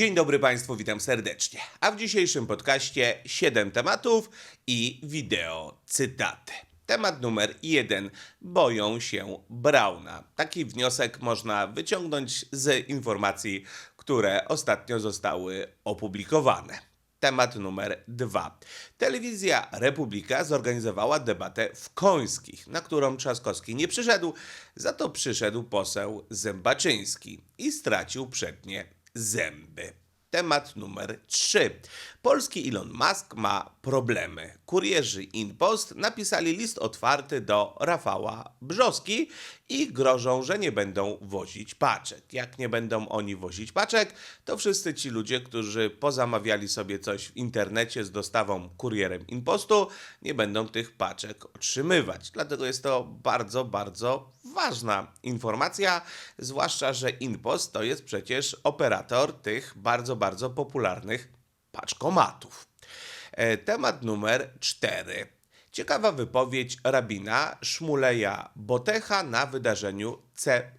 Dzień dobry Państwu, witam serdecznie. A w dzisiejszym podcaście 7 tematów i wideo cytaty. Temat numer jeden. Boją się Brauna. Taki wniosek można wyciągnąć z informacji, które ostatnio zostały opublikowane. Temat numer dwa. Telewizja Republika zorganizowała debatę w Końskich, na którą Trzaskowski nie przyszedł, za to przyszedł poseł Zębaczyński i stracił przednie Zembe. Temat numer 3. Polski Elon Musk ma problemy. Kurierzy InPost napisali list otwarty do Rafała Brzoski i grożą, że nie będą wozić paczek. Jak nie będą oni wozić paczek, to wszyscy ci ludzie, którzy pozamawiali sobie coś w internecie z dostawą kurierem InPostu, nie będą tych paczek otrzymywać. Dlatego jest to bardzo, bardzo ważna informacja, zwłaszcza, że InPost to jest przecież operator tych bardzo, bardzo popularnych paczkomatów. E, Temat numer 4. Ciekawa wypowiedź rabina Szmuleja Botecha na wydarzeniu C-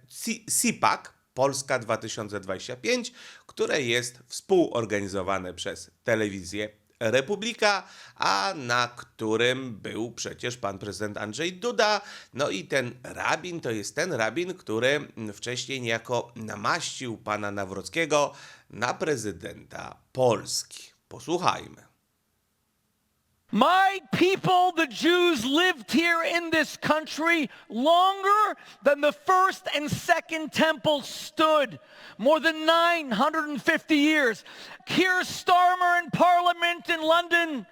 Polska 2025, które jest współorganizowane przez telewizję Republika, a na którym był przecież pan prezydent Andrzej Duda. No i ten rabin to jest ten rabin, który wcześniej niejako namaścił pana Nawrockiego na prezydenta Polski. Posłuchajmy. My people, the Jews, lived here in this country longer than the first and second temple stood. More than 950 years. Keir Starmer in Parliament in London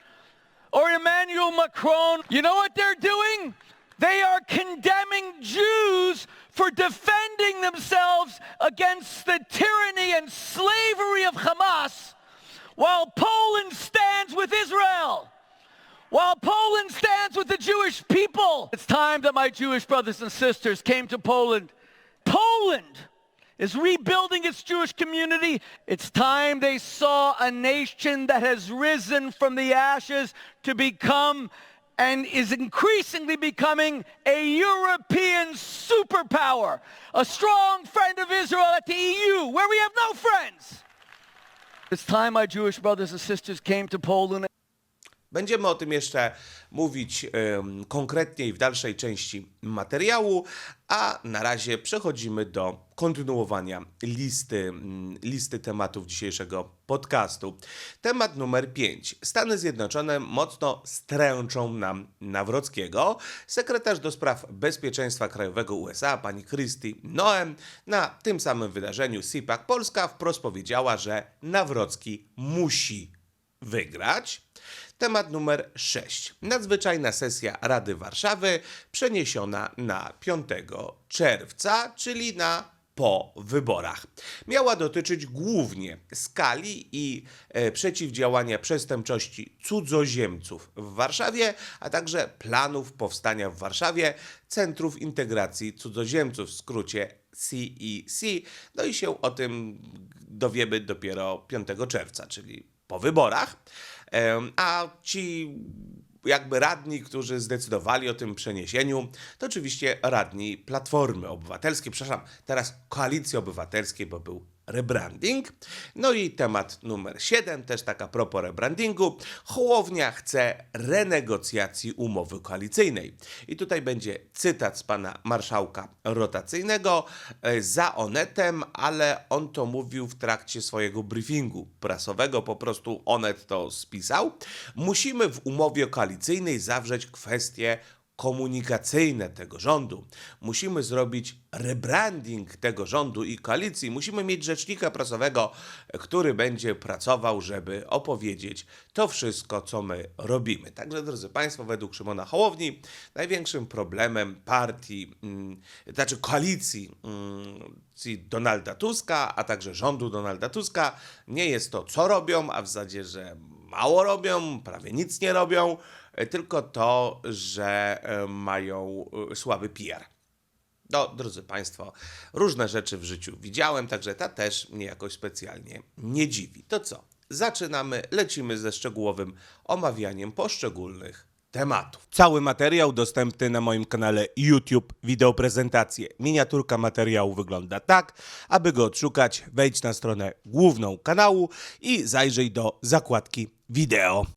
or Emmanuel Macron, you know what they're doing? They are condemning Jews for defending themselves against the tyranny and slavery of Hamas while Poland stands with Israel while Poland stands with the Jewish people. It's time that my Jewish brothers and sisters came to Poland. Poland is rebuilding its Jewish community. It's time they saw a nation that has risen from the ashes to become and is increasingly becoming a European superpower, a strong friend of Israel at the EU, where we have no friends. It's time my Jewish brothers and sisters came to Poland. Będziemy o tym jeszcze mówić em, konkretniej w dalszej części materiału, a na razie przechodzimy do kontynuowania listy, listy tematów dzisiejszego podcastu. Temat numer 5. Stany Zjednoczone mocno stręczą nam Nawrockiego. Sekretarz do spraw bezpieczeństwa krajowego USA, pani Christy Noem, na tym samym wydarzeniu CIPAC Polska wprost powiedziała, że Nawrocki musi wygrać. Temat numer 6. Nadzwyczajna sesja Rady Warszawy przeniesiona na 5 czerwca, czyli na po wyborach. Miała dotyczyć głównie skali i e, przeciwdziałania przestępczości cudzoziemców w Warszawie, a także planów powstania w Warszawie Centrów Integracji Cudzoziemców, w skrócie CEC. No i się o tym dowiemy dopiero 5 czerwca, czyli po wyborach. A ci jakby radni, którzy zdecydowali o tym przeniesieniu, to oczywiście radni Platformy Obywatelskiej, przepraszam, teraz Koalicji Obywatelskiej, bo był rebranding. No i temat numer 7, też taka propos rebrandingu. Hołownia chce renegocjacji umowy koalicyjnej. I tutaj będzie cytat z pana marszałka rotacyjnego e, za Onetem, ale on to mówił w trakcie swojego briefingu prasowego, po prostu Onet to spisał. Musimy w umowie koalicyjnej zawrzeć kwestię komunikacyjne tego rządu. Musimy zrobić rebranding tego rządu i koalicji. Musimy mieć rzecznika prasowego, który będzie pracował, żeby opowiedzieć to wszystko, co my robimy. Także, drodzy Państwo, według Szymona Hołowni, największym problemem partii, mm, znaczy koalicji mm, Donalda Tuska, a także rządu Donalda Tuska, nie jest to, co robią, a w zasadzie, że mało robią, prawie nic nie robią, tylko to, że e, mają e, słaby PR. No, drodzy Państwo, różne rzeczy w życiu widziałem, także ta też mnie jakoś specjalnie nie dziwi. To co? Zaczynamy, lecimy ze szczegółowym omawianiem poszczególnych tematów. Cały materiał dostępny na moim kanale YouTube Wideo Prezentacje. Miniaturka materiału wygląda tak. Aby go odszukać, wejdź na stronę główną kanału i zajrzyj do zakładki wideo.